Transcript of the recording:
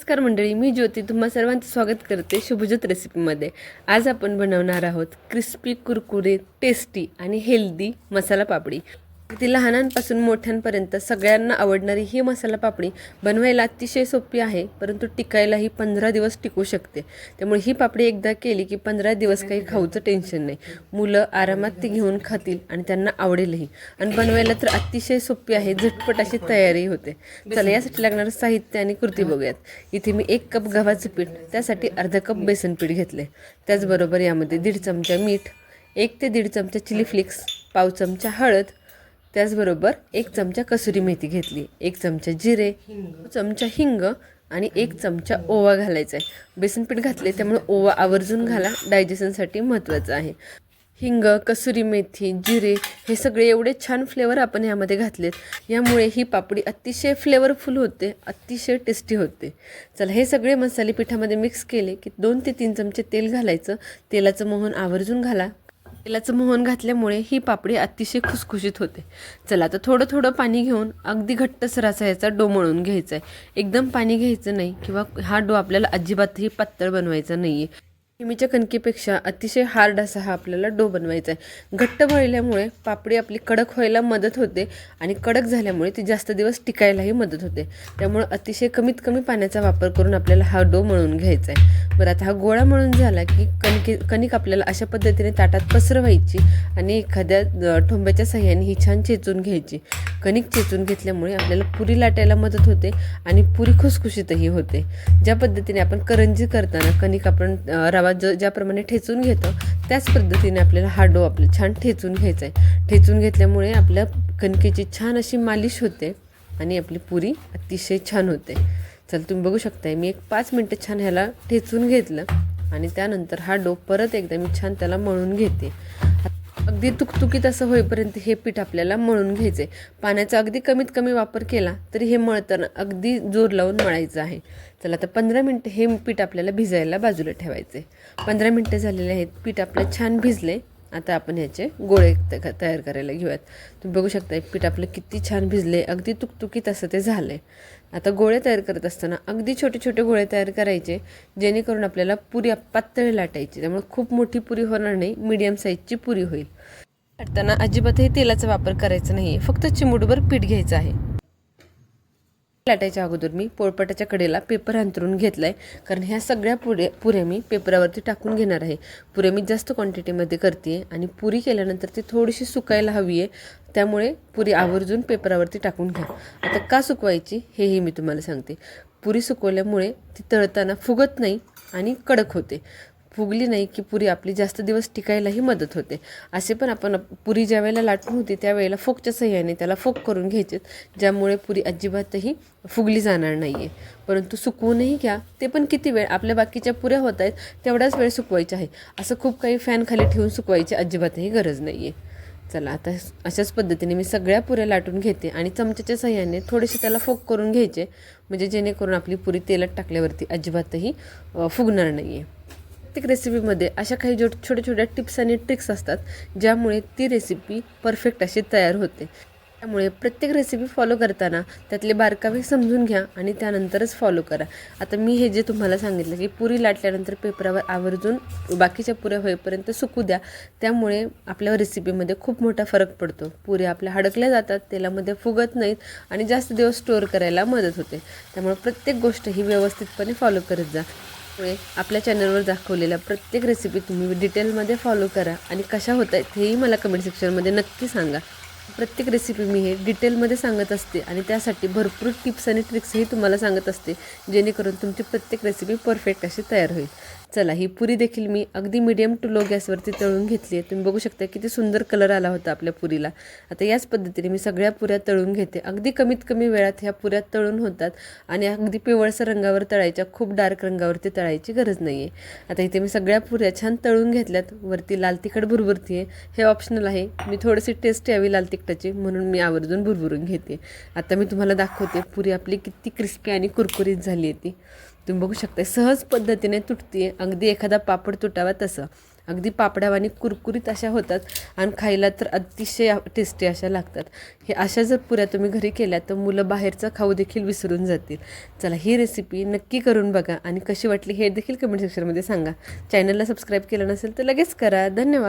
नमस्कार मंडळी मी ज्योती तुम्हा सर्वांचं स्वागत करते शुभज्योत रेसिपीमध्ये आज आपण बनवणार आहोत क्रिस्पी कुरकुरीत टेस्टी आणि हेल्दी मसाला पापडी. ती लहानांपासून मोठ्यांपर्यंत सगळ्यांना आवडणारी ही मसाला पापडी बनवायला अतिशय सोपी आहे परंतु टिकायलाही पंधरा दिवस टिकू शकते. त्यामुळे ही पापडी एकदा केली की पंधरा दिवस काही खाऊचं टेन्शन नाही. मुलं आरामात ती घेऊन खातील आणि त्यांना आवडेलही. आणि बनवायला तर अतिशय सोपी आहे झटपट अशी तयारी होते. चला यासाठी लागणारं साहित्य आणि कृती बघूयात. इथे मी एक कप गव्हाचं पीठ त्यासाठी अर्धा कप बेसन पीठ घेतले त्याचबरोबर यामध्ये दीड चमचा मीठ एक ते दीड चमचा चिली फ्लिक्स पाव चमचा हळद त्याचबरोबर एक चमचा कसुरी मेथी घेतली एक चमचा जिरे चमचा हिंग आणि एक चमचा ओवा घालायचा आहे. बेसन पीठ घातले त्यामुळे ओवा आवर्जून घाला डायजेशनसाठी महत्त्वाचं आहे. हिंग कसुरी मेथी जिरे हे सगळे एवढे छान फ्लेवर आपण यामध्ये घातलेत. यामुळे ही पापडी अतिशय फ्लेवरफुल होते अतिशय टेस्टी होते. चला हे सगळे मसाले पिठामध्ये मिक्स केले की दोन ते तीन चमचे तेल घालायचं. तेलाचं मोहन आवर्जून घाला. तेलाचं मोहन घातल्यामुळे ही पापडी अतिशय खुसखुशीत होते. चला आता थोडं थोडं पाणी घेऊन अगदी घट्टसर असा याचा डो मळून घ्यायचा आहे एकदम पाणी घ्यायचं नाही किंवा हा डो आपल्याला अजिबातही पातळ बनवायचा नाही आहे नेहमीच्या कणकेपेक्षा अतिशय हार्ड असा हा आपल्याला डो बनवायचा आहे घट्ट भरल्यामुळे पापडी आपली कडक व्हायला मदत होते आणि कडक झाल्यामुळे ती जास्त दिवस टिकायलाही मदत होते. त्यामुळे अतिशय कमीत कमी पाण्याचा वापर करून आपल्याला हा डो मळून घ्यायचा आहे बरं आता हा गोळा मळून झाला की कणके कणिक आपल्याला अशा पद्धतीने ताटात पसरवायची आणि एखाद्या ठोंब्याच्या सहाय्याने ही छान चेचून घ्यायची. कणिक चेचून घेतल्यामुळे आपल्याला पुरी लाटायला मदत होते आणि पुरी खुसखुशीतही होते. ज्या पद्धतीने आपण करंजी करताना कणिक आपण रवा ज ज्याप्रमाणे ठेचून घेतो त्याच पद्धतीने आपल्याला हा डो आपलं छान ठेचून घ्यायचा आहे. ठेचून घेतल्यामुळे आपल्या कणकेची छान अशी मालिश होते आणि आपली पुरी अतिशय छान होते. चल तुम्ही बघू शकताय मी एक पाच मिनटं छान ह्याला ठेचून घेतलं आणि त्यानंतर हा डो परत एकदा मी छान त्याला मळून घेते. अगदी तुकतुकीत असं होईपर्यंत हे पीठ आपल्याला मळून घ्यायचं आहे पाण्याचा अगदी कमीत कमी वापर केला तरी हे मळताना अगदी जोर लावून मळायचं आहे. चला आता पंधरा मिनटं हे पीठ आपल्याला भिजायला बाजूला ठेवायचं आहे पंधरा मिनटं झालेले आहेत पीठ आपलं छान भिजले आता आपण ह्याचे गोळे त- तयार करायला घेऊयात. तुम्ही बघू शकता पीठ आपलं किती छान भिजले अगदी तुकतुकीत असं ते झालं आहे आता गोळे तयार करत असताना अगदी छोटे छोटे गोळे तयार करायचे जेणेकरून आपल्याला पुरी पातळी लाटायची. त्यामुळे खूप मोठी पुरी होणार नाही मीडियम साईजची पुरी होईल. लाटताना अजिबातही तेलाचा वापर करायचा नाही फक्त चिमूटभर पीठ घ्यायचं आहे. लाटायच्या अगोदर मी पोळपाटाच्या कडेला पेपर अंतरून घेतला आहे कारण ह्या सगळ्या पुऱ्या पुऱ्या मी पेपरावरती टाकून घेणार आहे. पुऱ्या मी जास्त क्वांटिटीमध्ये करते आणि पुरी केल्यानंतर ती थोडीशी सुकायला हवी आहे त्यामुळे पुरी आवर्जून पेपरावरती टाकून घ्या. आता का सुकवायची हेही मी तुम्हाला सांगते. पुरी सुकवल्यामुळे ती तळताना फुगत नाही आणि कडक होते. फुगली नाही की पुरी आपली जास्त दिवस टिकायलाही मदत होते. असे पण आपण पुरी ज्या वेळेला लाटून होती त्यावेळेला फोकच्या सहाय्याने त्याला फोक करून घ्यायचे ज्यामुळे पुरी अजिबातही फुगली जाणार नाही आहे परंतु सुकवूनही घ्या. ते पण किती वेळ आपल्या बाकीच्या पुऱ्या होत आहेत तेवढाच वेळ सुकवायच्या आहे. असं खूप काही फॅन खाली ठेवून सुकवायची अजिबातही गरज नाही आहे चला आता अशाच पद्धतीने मी सगळ्या पुऱ्या लाटून घेते आणि चमच्याच्या सहाय्याने थोडेसे त्याला फोक करून घ्यायचे म्हणजे जेणेकरून आपली पुरी तेलात टाकल्यावरती अजिबातही फुगणार नाही आहे प्रत्येक रेसिपीमध्ये अशा काही जो छोट्या छोट्या टिप्स आणि ट्रिक्स असतात ज्यामुळे ती रेसिपी परफेक्ट अशी तयार होते. त्यामुळे प्रत्येक रेसिपी फॉलो करताना त्यातले बारकावे समजून घ्या आणि त्यानंतरच फॉलो करा. आता मी हे जे तुम्हाला सांगितलं की पुरी लाटल्यानंतर पेपरावर आवर्जून बाकीच्या पुऱ्या होईपर्यंत सुकू द्या त्यामुळे आपल्या रेसिपीमध्ये खूप मोठा फरक पडतो. पुऱ्या आपल्या हडकल्या जातात तेलामध्ये फुगत नाहीत आणि जास्त दिवस स्टोअर करायला मदत होते. त्यामुळे प्रत्येक गोष्ट ही व्यवस्थितपणे फॉलो करत जा. त्यामुळे आपल्या चॅनलवर दाखवलेल्या प्रत्येक रेसिपी तुम्ही डिटेलमध्ये फॉलो करा. आणि कशा होत आहेत हेही मला कमेंट सेक्शनमध्ये नक्की सांगा. प्रत्येक रेसिपी मी हे डिटेलमध्ये सांगत असते आणि त्यासाठी भरपूर टिप्स आणि ट्रिक्सही तुम्हाला सांगत असते जेणेकरून तुमची प्रत्येक रेसिपी परफेक्ट अशी तयार होईल. चला ही पुरी देखील मी अगदी मिडियम टू लो गॅसवरती तळून घेतली आहे. तुम्ही बघू शकता किती सुंदर कलर आला होता आपल्या पुरीला. आता याच पद्धतीने मी सगळ्या पुऱ्या तळून घेते. अगदी कमीत कमी वेळात ह्या पुऱ्या तळून होतात आणि अगदी पिवळसर रंगावर तळायच्या खूप डार्क रंगावरती तळायची गरज नाही आहे आता इथे मी सगळ्या पुऱ्या छान तळून घेतल्यात. वरती लाल तिखट भुरभुरती आहे हे ऑप्शनल आहे. मी थोडीशी टेस्ट यावी लाल तिखट एकटाचे म्हणून मी आवर्जून भुरभुरून घेते. आता मी तुम्हाला दाखवते पुरी आपली किती क्रिस्पी आणि कुरकुरीत झाली आहे ती. तुम्ही बघू शकता सहज पद्धतीने तुटते अगदी एखादा पापड तुटावा तसं. अगदी पापडावानी कुरकुरीत अशा होतात आणि खायला तर अतिशय टेस्टी अशा लागतात. हे अशा जर पुऱ्या तुम्ही घरी केल्या तर मुलं बाहेरचं खाऊ देखील विसरून जातील. चला ही रेसिपी नक्की करून बघा आणि कशी वाटली हे देखील कमेंट सेक्शनमध्ये सांगा. चॅनलला सबस्क्राईब केलं नसेल तर लगेच करा. धन्यवाद.